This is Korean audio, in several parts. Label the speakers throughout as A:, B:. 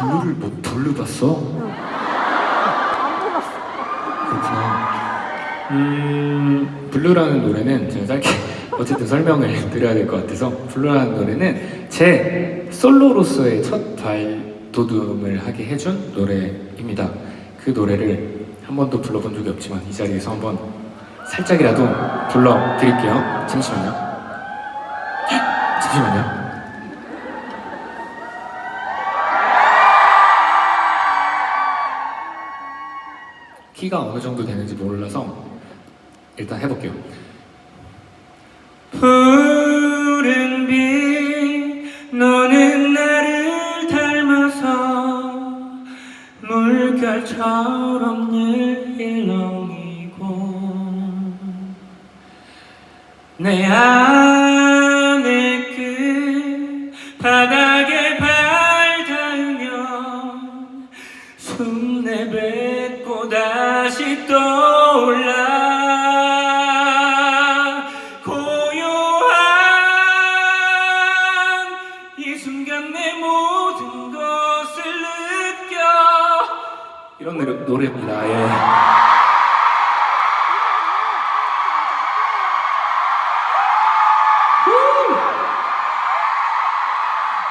A: 블루를 못 돌려봤어? 그렇구나. 음, 블루라는 노래는 제가 짧게 어쨌든 설명을 드려야 될 것 같아서 블루라는 노래는 제 솔로로서의 첫 발돋움을 하게 해준 노래입니다. 그 노래를 한 번도 불러본 적이 없지만 이 자리에서 한번 살짝이라도 불러드릴게요. 잠시만요. 잠시만요. 키가 어느 정도 되는지 몰라서 일단 해볼게요. 푸른 빛 너는 나를 닮아서 물결처럼 일렁이고 내 안에 그 바닥에 숨 내뱉고 다시 떠올라. 고요한 이 순간 내 모든 것을 느껴. 이런 노래, 노래입니다. 예.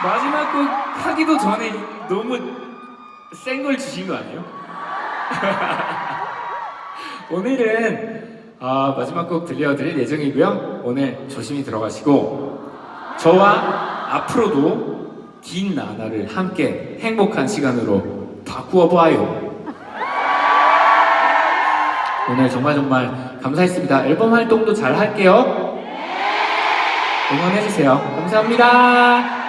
A: 마지막 곡 하기도 전에 너무 센 걸 주신 거 아니에요? 오늘은 아, 마지막 곡 들려드릴 예정이고요. 오늘 조심히 들어가시고 저와 앞으로도 긴 나날을 함께 행복한 시간으로 바꾸어 봐요. 오늘 정말 정말 감사했습니다. 앨범 활동도 잘 할게요. 응원해주세요. 감사합니다.